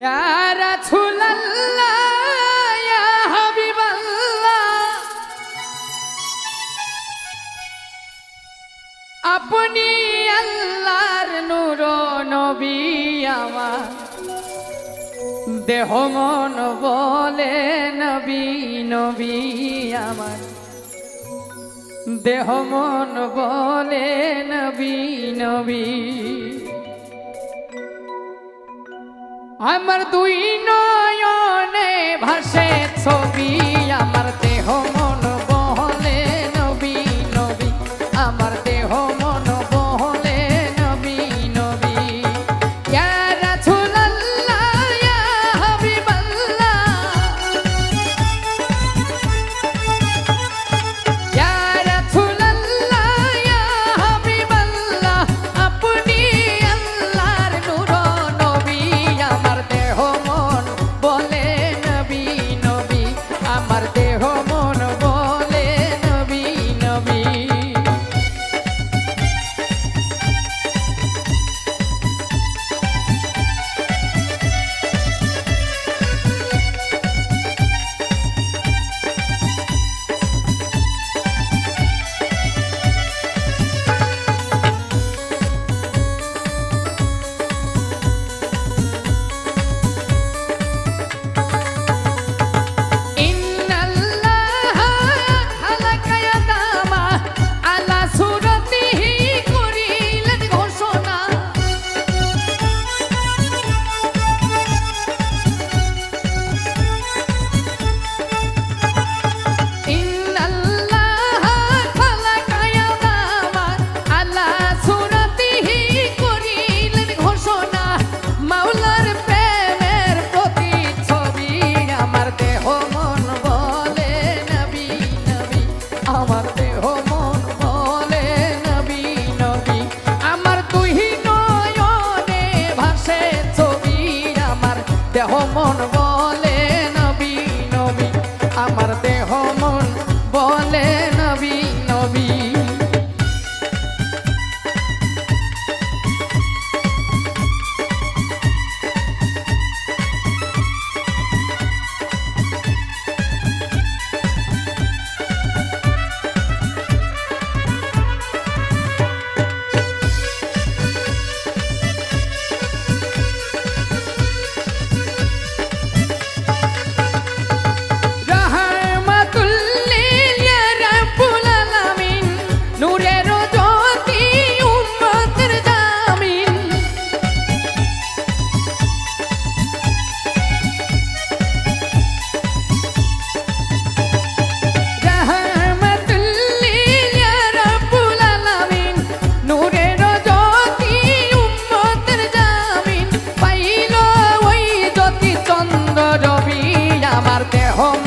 يا رسول الله يا حبيب الله আপনি আল্লাহর নূর নবী আমার দেহ মন বলে নবী নবী আমার দেহ মন বলে নবী নবী আমার দুই নয়নে ভাসে ছবি। দেহ মন home.